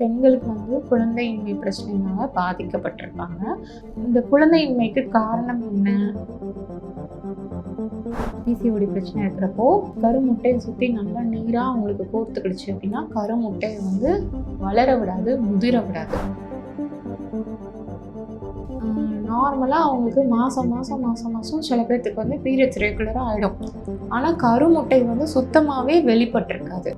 பெண்களுக்கு வந்து குழந்தையின்மை பிரச்சனைனால பாதிக்கப்பட்டிருப்பாங்க இந்த குழந்தையின்மைக்கு காரணம் என்ன? பிசிஓடி பிரச்சனை இருக்கிறப்போ கருமுட்டையை சுற்றி நல்லா நீராக அவங்களுக்கு கோர்த்துக்கிடுச்சு அப்படின்னா கருமுட்டையை வந்து வளர விடாது முதிர விடாது. நார்மலாக அவங்களுக்கு மாதம் மாதம் மாதம் மாதம் சில பேர்த்துக்கு வந்து பீரியட்ஸ் ரெகுலராக ஆகிடும் ஆனால் கருமுட்டை வந்து சுத்தமாகவே வெளிப்பட்டிருக்காது.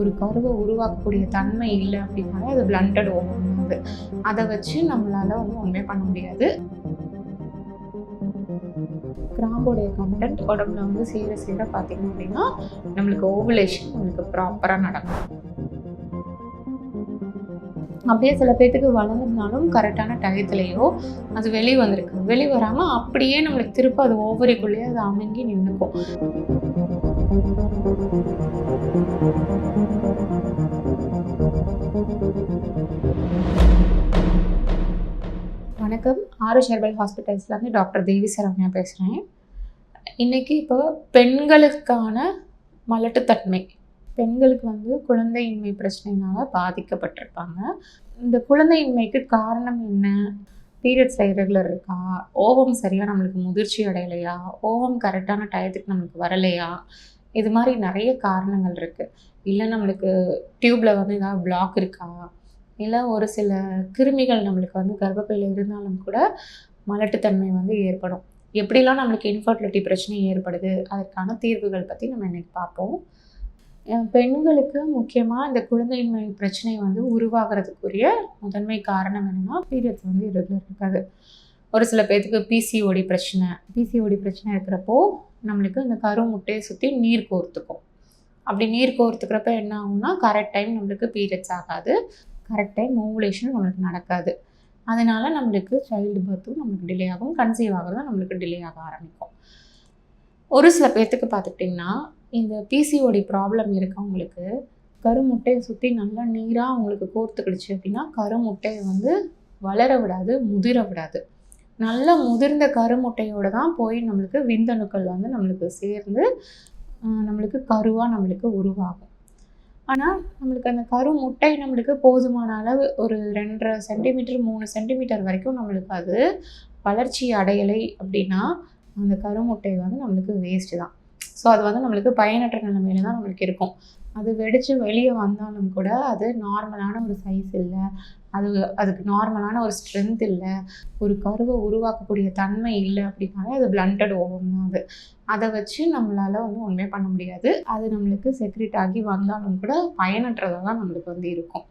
ஒரு கருவை உருவாக்கக்கூடிய தன்மை இல்லை அப்படின்னாலே அது பிளண்டட் ஓவம் வந்து அதை வச்சு நம்மளால் வந்து ஒன்றுமே பண்ண முடியாது. கிராம்போடைய கண்டென்ட் உடம்புல வந்து சேர சேர பார்த்தீங்க அப்படின்னா நம்மளுக்கு ஓவலேஷன் நம்மளுக்கு ப்ராப்பராக நடக்கும். அப்படியே சில பேர்த்துக்கு வளர்ந்துருந்தாலும் கரெக்டான டயத்துலேயோ அது வெளியே வந்திருக்கு. வெளியே வராமல் அப்படியே நம்மளுக்கு திரும்ப அது ஓவரிக்குள்ளேயே அது அமைங்கி நின்றுக்கும் வணக்கம். ஆரோஷ் ஹெர்பல் ஹாஸ்பிட்டல்ஸ்லேருந்து டாக்டர் தேவி சரவணா பேசுகிறேன் இன்றைக்கி இப்போ பெண்களுக்கான மலட்டுத்தன்மை. பெண்களுக்கு வந்து குழந்தையின்மை பிரச்சனைனால பாதிக்கப்பட்டிருப்பாங்க. இந்த குழந்தையின்மைக்கு காரணம் என்ன? பீரியட்ஸ் ரெகுலர் இருக்கா? ஓவம் சரியாக நம்மளுக்கு முதிர்ச்சி அடையலையா? ஓவம் கரெக்டான டயத்துக்கு நம்மளுக்கு வரலையா? இது மாதிரி நிறைய காரணங்கள் இருக்குது இல்லை நம்மளுக்கு டியூப்பில் வந்து ஏதாவது பிளாக் இருக்கா? இல்லை ஒரு சில கிருமிகள் நம்மளுக்கு வந்து கர்ப்பப்பையில் இருந்தாலும் கூட மலட்டுத்தன்மை வந்து ஏற்படும். எப்படிலாம் நம்மளுக்கு இன்ஃபர்டிலிட்டி பிரச்சனை ஏற்படுது? அதற்கான தீர்வுகள் பற்றி நம்ம இன்றைக்கி பார்ப்போம். பெண்களுக்கு முக்கியமாக இந்த குழந்தையின்மை பிரச்சனை வந்து உருவாகிறதுக்குரிய முதன்மை காரணம் என்னென்னா பீரியட்ஸ் வந்து ரெகுலர் இருக்காது. ஒரு சில பேர்த்துக்கு பிசிஓடி பிரச்சனை. பிசிஓடி பிரச்சனை இருக்கிறப்போ நம்மளுக்கு இந்த கரு முட்டையை சுற்றி நீர் கோர்த்துக்கும். அப்படி நீர் கோர்த்துக்கிறப்ப என்ன ஆகும்னா கரெக்ட் டைம் நம்மளுக்கு பீரியட்ஸ் ஆகாது. கரெக்ட் டைம் ஓவுலேஷன் நம்மளுக்கு நடக்காது. அதனால நம்மளுக்கு சைல்டு பர்த்தும் நம்மளுக்கு டிலே ஆகும். கன்சீவ் ஆகிறதும் நம்மளுக்கு டிலே ஆக ஆரம்பிக்கும். ஒரு சில பேர்த்துக்கு பார்த்துக்கிட்டிங்கன்னா இந்த பிசிஓடி ப்ராப்ளம் இருக்கவங்களுக்கு கருமுட்டையை சுற்றி நல்லா நீராக அவங்களுக்கு கோர்த்துக்கிடுச்சு அப்படின்னா கருமுட்டையை வந்து வளர விடாது முதிர விடாது. நல்ல முதிர்ந்த கருமுட்டையோடு தான் போய் நம்மளுக்கு விந்தணுக்கள் வந்து நம்மளுக்கு சேர்ந்து நம்மளுக்கு கருவாக நம்மளுக்கு உருவாகும். ஆனால் நம்மளுக்கு அந்த கரு முட்டை நம்மளுக்கு போதுமான அளவு ஒரு ரெண்டரை சென்டிமீட்டர் மூணு சென்டிமீட்டர் வரைக்கும் நம்மளுக்கு அது வளர்ச்சி அடையலை அப்படின்னா அந்த கருமுட்டை வந்து நம்மளுக்கு வேஸ்ட்டு தான். ஸோ அது வந்து நம்மளுக்கு பயனற்ற நிலைமையில தான் நம்மளுக்கு இருக்கும். அது வெடித்து வெளியே வந்தாலும் கூட அது நார்மலான ஒரு சைஸ் இல்லை. அது அதுக்கு நார்மலான ஒரு ஸ்ட்ரென்த் இல்லை. ஒரு கருவை உருவாக்கக்கூடிய தன்மை இல்லை அப்படின்னாலே அது பிளண்டட் ஓவம் தான் அது. அதை வச்சு நம்மளால் வந்து ஒன்றுமே பண்ண முடியாது. அது நம்மளுக்கு செக்ரெட் ஆகி வந்தாலும் கூட பயனற்றதாக தான் நம்மளுக்கு வந்து இருக்கும்.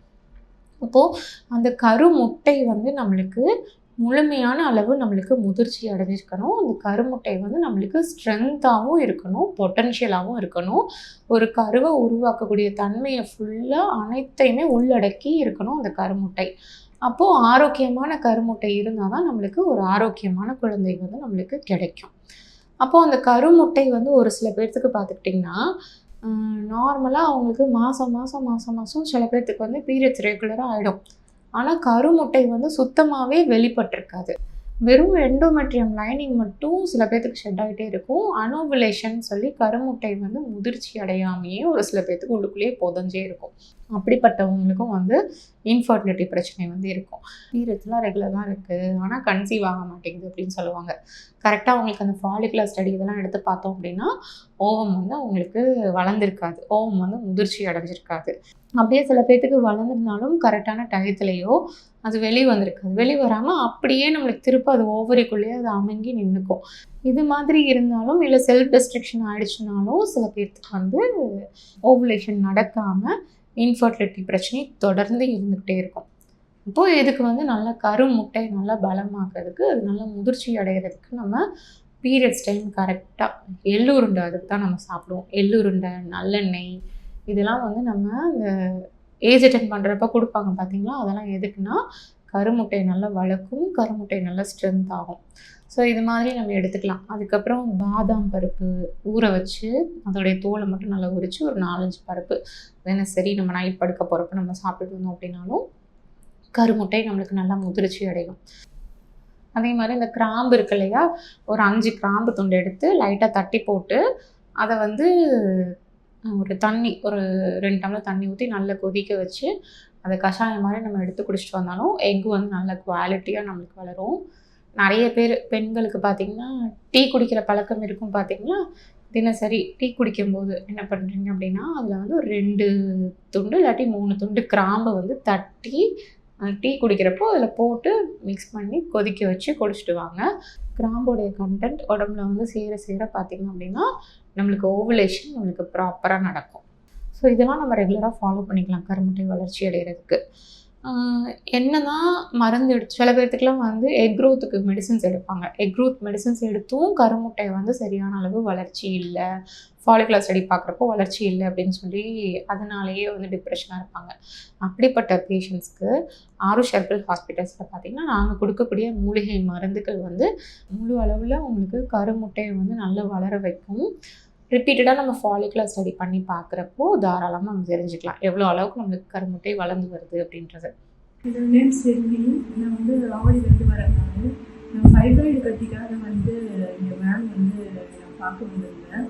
அப்போது அந்த கரு முட்டை வந்து நம்மளுக்கு முழுமையான அளவு நம்மளுக்கு முதிர்ச்சி அடைஞ்சிருக்கணும். அந்த கருமுட்டை வந்து நம்மளுக்கு ஸ்ட்ரென்த்தாகவும் இருக்கணும் பொட்டன்ஷியலாகவும் இருக்கணும். ஒரு கருவை உருவாக்கக்கூடிய தன்மையை ஃபுல்லாக அனைத்தையுமே உள்ளடக்கி இருக்கணும் அந்த கருமுட்டை. அப்போது ஆரோக்கியமான கருமுட்டை இருந்தால் தான் நம்மளுக்கு ஒரு ஆரோக்கியமான குழந்தை வந்து நம்மளுக்கு கிடைக்கும். அப்போது அந்த கருமுட்டை வந்து ஒரு சில பேர்த்துக்கு பார்த்துக்கிட்டிங்கன்னா நார்மலாக அவங்களுக்கு மாதம் மாதம் மாதம் மாதம் சில பேர்த்துக்கு வந்து பீரியட்ஸ் ரெகுலராக ஆகிடும் ஆனால் கருமுட்டை வந்து சுத்தமாகவே வெளிப்பட்டிருக்காது. வெறும் எண்டோமெட்ரியம் லைனிங் மட்டும் சில பேர்த்துக்கு ஷெட் ஆகிட்டே இருக்கும். அனோவிலேஷன் சொல்லி கருமுட்டை வந்து முதிர்ச்சி அடையாமையே ஒரு சில பேர்த்துக்கு உள்ளுக்குள்ளேயே புதஞ்சே இருக்கும். அப்படிப்பட்டவங்களுக்கும் வந்து இன்ஃபர்டிலிட்டி பிரச்சனை வந்து இருக்கும். பீரியட்ஸ்லாம் ரெகுலராக இருக்குது ஆனால் கன்சீவ் ஆக மாட்டேங்குது அப்படின்னு சொல்லுவாங்க. கரெக்டாக அவங்களுக்கு அந்த ஃபாலிகுலர் ஸ்டடி இதெல்லாம் எடுத்து பார்த்தோம் அப்படின்னா ஓவம் வந்து அவங்களுக்கு வளர்ந்துருக்காது. ஓவம் வந்து முதிர்ச்சி அடைஞ்சிருக்காது. அப்படியே சில பேர்த்துக்கு வளர்ந்துருந்தாலும் கரெக்டான டயத்துலேயோ அது வெளியே வந்திருக்காது. வெளியே வராமல் அப்படியே நம்மளுக்கு திரும்ப அது ஓவரிக்குள்ளேயே அது அமங்கி நின்றுக்கும் இது மாதிரி இருந்தாலும் இல்லை செல்ஃப் ரெஸ்ட்ரிக்ஷன் ஆகிடுச்சுனாலும் சில பேர்த்துக்கு வந்து ஓவுலேஷன் நடக்காமல் இன்ஃபர்டிலிட்டி பிரச்சனை தொடர்ந்து இருந்துக்கிட்டே இருக்கும். இப்போது இதுக்கு வந்து நல்லா கரு முட்டை நல்லா பலமாக்குறதுக்கு அது நல்லா முதிர்ச்சி அடைகிறதுக்கு நம்ம பீரியட்ஸ் டைம் கரெக்டாக எள்ளுருண்டை அதுக்கு தான் நம்ம சாப்பிடுவோம். எள்ளுருண்டை நல்லெண்ணெய் இதெல்லாம் வந்து நம்ம இந்த ஏஜ் அட்டன் பண்ணுறப்ப கொடுப்பாங்க பார்த்தீங்களா அதெல்லாம் எதுக்குன்னா கருமுட்டை நல்லா வளர்க்கும் கருமுட்டை நல்லா ஸ்ட்ரென்த் ஆகும். ஸோ இது மாதிரி நம்ம எடுத்துக்கலாம். அதுக்கப்புறம் பாதாம் பருப்பு ஊற வச்சு அதோடைய தோலை மட்டும் நல்லா உரித்து ஒரு நாலஞ்சு பருப்பு. தினசரி நம்ம நைட் படுக்க போகிறப்ப நம்ம சாப்பிட்டு வந்தோம் அப்படின்னாலும் கருமுட்டை நம்மளுக்கு நல்லா முதிர்ச்சி அடையும். அதே மாதிரி இந்த கிராம்பு இருக்கு இல்லையா? ஒரு அஞ்சு கிராம்பு துண்டு எடுத்து லைட்டாக தட்டி போட்டு அதை வந்து ஒரு தண்ணி ஒரு ரெண்டு டம்ளர் தண்ணி ஊற்றி நல்லா கொதிக்க வச்சு அதை கஷாயம் மாதிரி நம்ம எடுத்து குடிச்சிட்டு வந்தாலும் எக் வந்து நல்ல குவாலிட்டியாக நம்மளுக்கு வளரும். நிறைய பேர் பெண்களுக்கு பார்த்திங்கன்னா டீ குடிக்கிற பழக்கம் இருக்கும் பார்த்திங்கன்னா தினசரி டீ குடிக்கும்போது என்ன பண்ணுறீங்க அப்படின்னா அதில் வந்து ஒரு ரெண்டு துண்டு இல்லாட்டி மூணு துண்டு கிராம்பை வந்து தட்டி டீ குடிக்கிறப்போ அதில் போட்டு மிக்ஸ் பண்ணி கொதிக்க வச்சு குடிச்சிட்டு வாங்க. கிராம்போடைய கண்டென்ட் உடம்புல வந்து சேர சேர பார்த்திங்க அப்படின்னா நம்மளுக்கு ஓவலேஷன் நம்மளுக்கு ப்ராப்பராக நடக்கும். ஸோ இதெல்லாம் நம்ம ரெகுலராக ஃபாலோ பண்ணிக்கலாம். கருமுட்டை வளர்ச்சி அடைகிறதுக்கு என்னதான் மருந்து எடுத்து சில பேர்த்துக்குலாம் வந்து எக் க்ரோத்துக்கு மெடிசின்ஸ் எடுப்பாங்க. எக் க்ரோத் மெடிசின்ஸ் எடுத்தும் கருமுட்டை வந்து சரியான அளவு வளர்ச்சி இல்லை. ஃபாலிகுலர் ஸ்டடி பார்க்குறப்போ வளர்ச்சி இல்லை அப்படின்னு சொல்லி அதனாலேயே வந்து டிப்ரெஷனாக இருப்பாங்க. அப்படிப்பட்ட பேஷண்ட்ஸ்க்கு ஆருஷ் ஹெர்பல் ஹாஸ்பிட்டல்ஸில் பார்த்திங்கன்னா நாங்கள் கொடுக்கக்கூடிய மூலிகை மருந்துகள் வந்து முழு அளவில் உங்களுக்கு கருமுட்டையை வந்து நல்லா வளர வைக்கும். ரிப்பீட்டடாக நம்ம ஃபாலிக்குலர் ஸ்டடி பண்ணி பார்க்குறப்போ தாராளமாக நம்ம தெரிஞ்சுக்கலாம். எவ்வளோ அளவுக்கு நம்மளுக்கு கருமுட்டை வளர்ந்து வருது அப்படின்றது. என்னோட நேம் செல்வி நான் வந்து ஆவடியிலேருந்து வரேன் நான் ஃபைப்ராய்டு கட்டிக்காக வந்து இந்த மேம் வந்து நான் பார்க்க வந்திருந்தேன்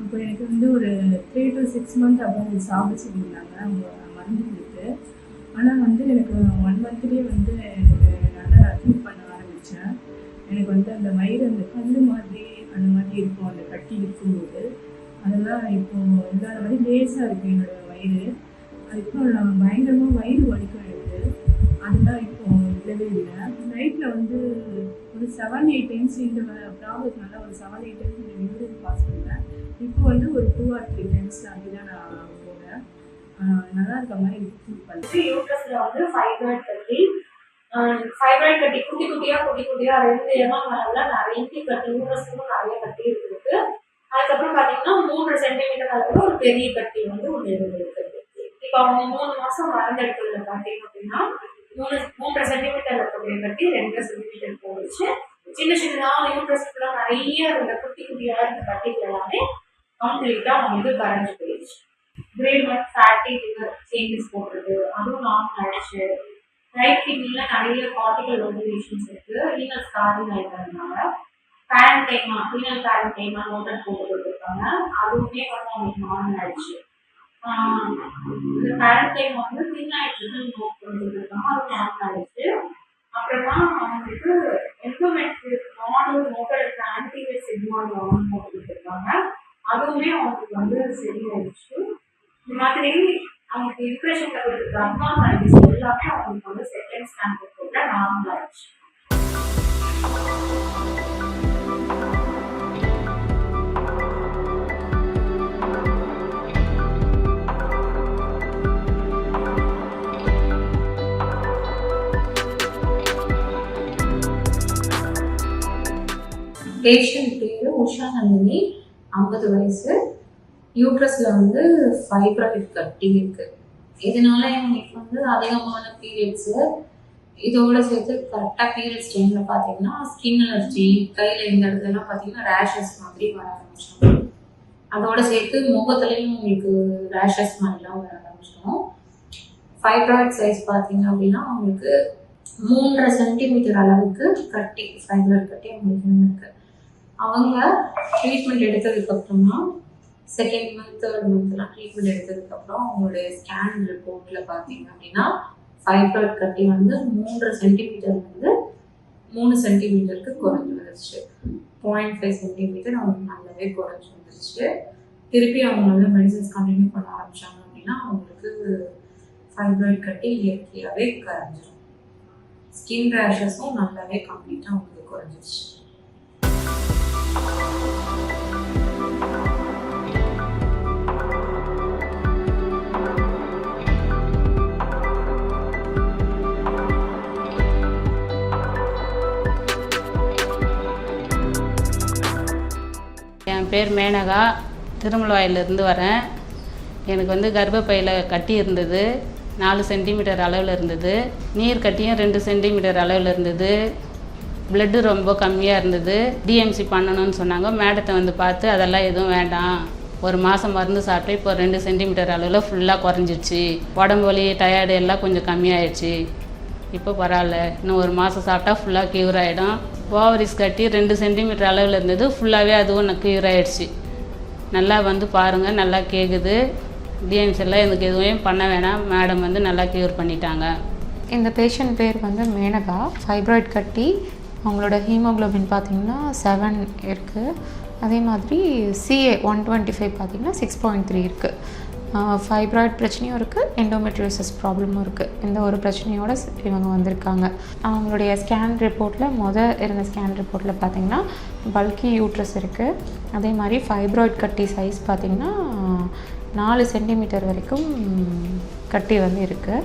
அப்போ எனக்கு வந்து ஒரு த்ரீ டு சிக்ஸ் மந்த் அப்புறம் சாப்பிட சொல்லியிருந்தாங்க அவங்க மருந்து கொடுத்து ஆனால் வந்து எனக்கு ஒன் மந்த்லேயே வந்து எனக்கு நல்லா ட்ரீட் பண்ண ஆரம்பித்தேன் எனக்கு வந்து அந்த வயிறு அந்த கல் மாதிரி அந்த மாதிரி இருக்கும் அந்த கட்டி இருக்கும்போது. அதெல்லாம் இப்போ இல்லாத மாதிரி லேசாக இருக்குது என்னோட வயிறு. இப்போ நான் பயங்கரமாக வயிறு வலிக்கும் எனக்கு. அதெல்லாம் இப்போ இல்லவே இல்லை. நைட்டில் வந்து ஒரு செவன் எயிட் டைம்ஸ் இந்த ப்ராப்ளத்தினால ஒரு செவன் எயிட் டைம்ஸ் இந்த யூரின் பாஸ் பண்ணேன். இப்போ வந்து ஒரு டூ ஆர் த்ரீ டைம்ஸ் அப்படிதான் நான் போகிறேன் நல்லா இருக்க மாதிரி ஃபீல் பண்ணுறேன் யூட்ரஸ்ல வந்து ஃபைப்ராய்ட் கட்டி ஃபைப்ராய்ட் கட்டி குட்டி குட்டியாக குட்டி குட்டியாக ரெண்டு எம்எம் அளவில் நிறைய கட்டி யூட்ரஸ்க்கும் நிறைய கட்டி இருக்குது அதுக்கப்புறம் பார்த்தீங்கன்னா மூன்று சென்டிமீட்டர் அளவில் ஒரு பெரிய கட்டி வந்து ஒன்று இருக்குது இப்போ அவங்க மூணு மாதம் மருந்து பார்த்தீங்க அப்படின்னா மூணு மூன்றரை சென்டிமீட்டர் இருக்கக்கூடிய கட்டி ரெண்டரை சென்டிமீட்டர் போயிடுச்சு. சின்ன சின்னதாக யூட்ரஸ்க்குள்ள நிறைய இருந்த குட்டி குட்டியாக இருந்த கட்டிகள் எல்லாமே கம்ப்ளீட்டாக வந்து கரைஞ்சு போயிடுச்சு. கிரேட் ஒன் ஃபேட்டி சேஞ்சஸ் போடுறது அதுவும் நார்மல் ஆயிடுச்சு ரைட் கிட்னில நிறைய கார்டிகல் ஓவலேஷன்ஸ் இருக்கு. ரீனல் ஸ்காரிங் ஆயிருக்கிறதுனால பேரண்டைமா ரீனல் பேரண்டைமா நோட்டட் போட்டு கொடுத்துருக்காங்க அதுவுமே வந்து அவங்களுக்கு நார்மல் ஆயிடுச்சு. ஆஹ் இந்த பேரண்டைமா வந்து தின் ஆயிடுச்சுன்னு நோட் கொடுத்துருக்காங்க அது நார்மல் ஆயிடுச்சு. அப்புறமா அவங்களுக்கு எம்ப்ளமெண்ட் மாடல் நோட்டட் ஆன்டிவேட் சிக்மால் போட்டு கொடுத்துருக்காங்க அதுவுமே அவங்களுக்கு வந்து சரியாயிடுச்சு. இந்த மாதிரி அவங்களுக்கு இன்ஃபெக்ஷன்ல கொடுத்துருக்க அம்மா மெடிஸ் எல்லாமே அவங்களுக்கு வந்து செகண்ட் ஸ்டாண்டர்ட் கூட நார்மல் ஆயிடுச்சு பேஷண்ட் பேர் உஷா நந்தினி ஐம்பது வயசு யூட்ரஸில் வந்து ஃபைப்ராய்டு கட்டி இருக்கு. இதனால எங்களுக்கு வந்து அதிகமான பீரியட்ஸு இதோட சேர்த்து கரெக்டாக பீரியட்ஸ் டைமில் பார்த்தீங்கன்னா ஸ்கின் அலர்ஜி கையில் இந்த இடத்துலலாம் பார்த்தீங்கன்னா ரேஷஸ் மாதிரி வர ஆரம்பிச்சிடும். அதோட சேர்த்து முகத்துலேயும் உங்களுக்கு ரேஷஸ் மாதிரிலாம் வர ஆரம்பிச்சிடும். ஃபைப்ராய்ட் சைஸ் பார்த்தீங்க அப்படின்னா உங்களுக்கு மூன்றரை சென்டிமீட்டர் அளவுக்கு கட்டி ஃபைப்ராய்ட் கட்டி அவங்களுக்கு இருக்கு. அவங்க ட்ரீட்மெண்ட் எடுத்ததுக்கப்புறமா செகண்ட் மந்த் தேர்ட் மந்த்லாம் ட்ரீட்மெண்ட் எடுத்ததுக்கப்புறம் அவங்களுடைய ஸ்கேன் ரிப்போர்ட்டில் பார்த்தீங்க அப்படின்னா ஃபைப்ராய்ட் கட்டி வந்து மூன்றரை சென்டிமீட்டர் வந்து மூணு சென்டிமீட்டருக்கு குறைஞ்சி வந்துருச்சு. பாயிண்ட் ஃபைவ் சென்டிமீட்டர் அவங்க நல்லாவே குறைஞ்சி வந்துருச்சு. திருப்பி அவங்க வந்து மெடிசன்ஸ் கண்டினியூ பண்ண ஆரம்பித்தாங்க அப்படின்னா அவங்களுக்கு ஃபைப்ராய்ட் கட்டி இயற்கையாகவே கரைஞ்சிடும் ஸ்கின் ரேஷஸும் நல்லாவே கம்ப்ளீட்டாக அவங்களுக்கு குறைஞ்சிருச்சு. பேர் மேனகா. திருமலவாயிலிருந்து வரேன். எனக்கு வந்து கர்ப்பப்பையில் கட்டி இருந்தது. நாலு சென்டிமீட்டர் அளவில் இருந்தது. நீர் கட்டியும் ரெண்டு சென்டிமீட்டர் அளவில் இருந்தது. பிளட்டு ரொம்ப கம்மியாக இருந்தது. டிஎம்சி பண்ணணும்னு சொன்னாங்க. மேடத்தை வந்து பார்த்து அதெல்லாம் எதுவும் வேண்டாம். ஒரு மாதம் மருந்து சாப்பிட்டு இப்போ ரெண்டு சென்டிமீட்டர் அளவில் ஃபுல்லாக குறைஞ்சிருச்சு. உடம்பு வலி டயர்டு எல்லாம் கொஞ்சம் கம்மியாயிடுச்சு. இப்போ பரவாயில்ல. இன்னும் ஒரு மாதம் சாப்பிட்டா ஃபுல்லாக க்யூர் ஆகிடும் ஓவரிஸ் கட்டி ரெண்டு சென்டிமீட்டர் அளவில் இருந்தது. ஃபுல்லாகவே அதுவும் கியூர் ஆயிடுச்சு நல்லா வந்து பாருங்கள் நல்லா கேட்குது டிஎன்ஸ் எல்லாம் எனக்கு எதுவும் பண்ண வேணாம். மேடம் வந்து நல்லா க்யூர் பண்ணிட்டாங்க. இந்த பேஷண்ட் பேர் வந்து மேனகா. ஃபைப்ராய்ட் கட்டி அவங்களோட ஹீமோகுளோபின் பார்த்தீங்கன்னா செவன் இருக்குது அதே மாதிரி சிஏ ஒன் டுவெண்ட்டி ஃபைவ் பார்த்தீங்கன்னா சிக்ஸ் பாயிண்ட் த்ரீ இருக்குது ஃபைப்ராய்ட் பிரச்சனையும் இருக்குது எண்டோமெட்ரியோசிஸ் ப்ராப்ளமும் இருக்குது இந்த ஒரு பிரச்சனையோட இவங்க வந்திருக்காங்க. அவங்களுடைய ஸ்கேன் ரிப்போர்ட்டில் மொதல் இருந்த ஸ்கேன் ரிப்போர்ட்டில் பார்த்தீங்கன்னா பல்கி யூட்ரஸ் இருக்குது அதே மாதிரி ஃபைப்ராய்ட் கட்டி சைஸ் பார்த்திங்கன்னா நாலு சென்டிமீட்டர் வரைக்கும் கட்டி வந்து இருக்குது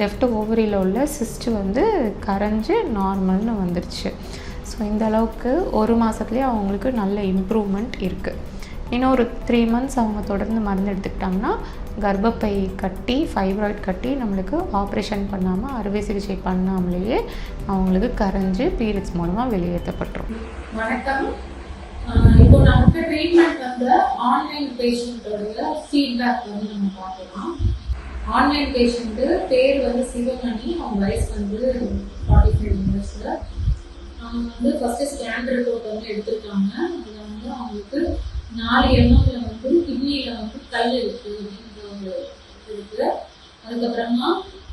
லெஃப்ட் ஓவரியில் உள்ள சிஸ்ட் வந்து கரைஞ்சு நார்மல்னு வந்துருச்சு. ஸோ இந்த அளவுக்கு ஒரு மாதத்துலேயே அவங்களுக்கு நல்ல இம்ப்ரூவ்மெண்ட் இருக்குது இன்னும் ஒரு த்ரீ மந்த்ஸ் அவங்க தொடர்ந்து மருந்து எடுத்துக்கிட்டாங்கன்னா கர்ப்பப்பை கட்டி ஃபைப்ராய்ட் கட்டி நம்மளுக்கு ஆப்ரேஷன் பண்ணாமல் அறுவை சிகிச்சை பண்ணாமலேயே அவங்களுக்கு கரைஞ்சு பீரியட்ஸ் மூலமாக வெளியேற்றப்பட்டுரும். வணக்கம். இப்போ நமக்கு ட்ரீட்மெண்ட் வந்து ஆன்லைன் பேஷண்ட்டோடைய ஃபீட்பேக் வந்து நம்ம பார்க்கலாம். ஆன்லைன் பேஷண்ட்டு பேர் வந்து சிவமணி அவங்க வயசு வந்து ஃபார்ட்டி ஃபைவ் இயர்ஸில் அவங்க வந்து ஃபஸ்ட்டு ஸ்கேன் ரிப்போர்ட் வந்து எடுத்திருக்காங்க. அதில் வந்து அவங்களுக்கு நாலு எண்ணத்தில் வந்து கிட்னியில் வந்து கல் இருக்குது அப்படின்ற ஒரு இது இருக்குது அதுக்கப்புறமா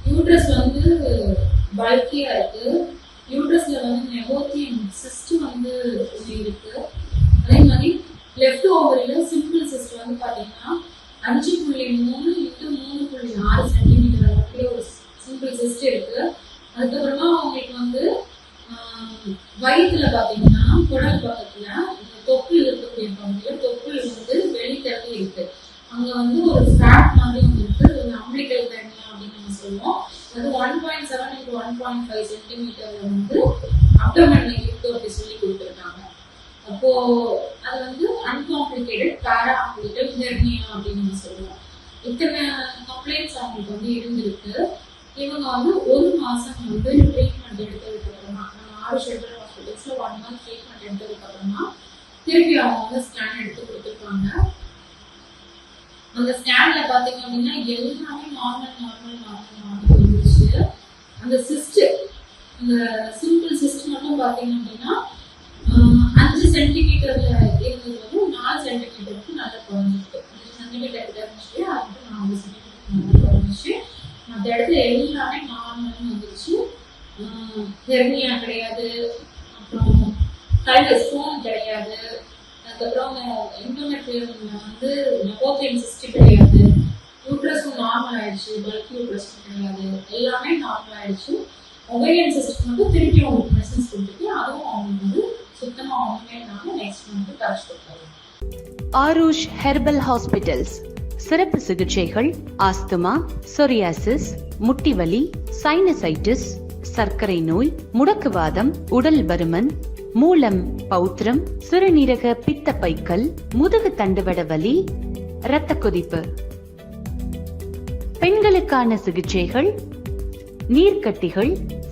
யூட்ரஸ் வந்து பல்கியாக இருக்குது யூட்ரஸில் வந்து நெகோத்தியம் சிஸ்ட் வந்து இருக்குது அதே மாதிரி லெஃப்ட் ஓவரில் சிம்பிள் சிஸ்ட் வந்து பார்த்தீங்கன்னா அஞ்சு புள்ளி மூணு இன்ட்டு மூணு புள்ளி ஆறு சென்டிமீட்டர் அளவுக்கு ஒரு சிம்பிள் சிஸ்ட் இருக்கு. அதுக்கப்புறமா அவங்களுக்கு வந்து வயிற்றுல பார்த்தீங்கன்னா குடல் பக்கத்துல இந்த தொப்புள் இருக்கக்கூடிய பகுதியில் தொப்புள் வந்து வெளித்தள்ளி இருக்கு. அங்கே வந்து ஒரு ஃபேட் மாதிரி ஒன்று இருக்கு. அது வந்து அம்பிளிக்கல் தனியா அப்படின்னு நம்ம சொல்லுவோம். அது one point seven into one point five சென்டிமீட்டர்ல வந்து அப்டமன்ல இருக்கு அப்படி சொல்லி கொடுத்துருக்காங்க. அப்போ அது வந்து அன்காம்ப்ளிகேட்டட் பேரா அம்பிளிக்கல் நிர்ணயம் அப்படின்னு நம்ம சொல்லுவோம். இத்தனை கம்ப்ளைண்ட்ஸ் அவங்களுக்கு வந்து இருந்திருக்கு. இவங்க வந்து ஒரு மாசம் வந்து ட்ரீட்மெண்ட் எடுத்ததுக்கு அப்புறமா நம்ம ஆறு ஷெல்டர் ஹாஸ்பிட்டல்ஸ்ல ஒன் மந்த் ட்ரீட்மெண்ட் எடுத்ததுக்கு அப்புறமா திருப்பி அவங்க வந்து ஸ்கேன் எடுத்து கொடுத்துருப்பாங்க அந்த ஸ்கேன்ல பாத்தீங்க அப்படின்னா எல்லாமே நார்மல் நார்மல் நார்மல் நார்மல் இருந்துச்சு அந்த சிஸ்ட் அந்த சிம்பிள் சிஸ்ட் மட்டும் பாத்தீங்க அப்படின்னா அஞ்சு சென்டிமீட்டர்ல இருந்து நாலு சென்டிமீட்டருக்கு நல்லா குறைஞ்சிருக்கு. அஞ்சு சென்டிமீட்டர் கிட்ட இருந்துச்சு அது நாலு சென்டிமீட்டர் நல்லா குறைஞ்சிச்சு. மற்ற இடத்துல எல்லாமே நார்மல் வந்துருச்சு. ஹெர்னியா கிடையாது. அப்புறம் கல் ஸ்டோன் கிடையாது. அதுக்கப்புறம் எண்டோமெட்ரியம்ல வந்து நெகோத்தியம் சிஸ்ட் கிடையாது. யூட்ரஸும் நார்மல் ஆயிடுச்சு. பல்க் யூட்ரஸும் கிடையாது. எல்லாமே நார்மல் ஆயிடுச்சு. ஒவேரியன் சிஸ்டம் மட்டும் திருப்பி அவங்களுக்கு மெசேஜ் கொடுத்துட்டு அதுவும் அவங்களுக்கு சுத்தமாக ஒன்றுமே இல்லாமல் நெக்ஸ்ட் மந்த்து டச் கொடுத்தாங்க ஆரூஷ் ஹெர்பல் ஹாஸ்பிட்டல்ஸ் சிறப்பு சிகிச்சைகள் ஆஸ்துமா சொரியாசிஸ் முட்டிவலி சைனசைட்டிஸ் சர்க்கரை நோய் முடக்குவாதம் உடல் பருமன் மூலம் பௌத்திரம் சிறுநீரக பித்தப்பைக்கல் முதுகு தண்டுவட வலி இரத்த கொதிப்பு. பெண்களுக்கான சிகிச்சைகள் நீர்க்கட்டிகள்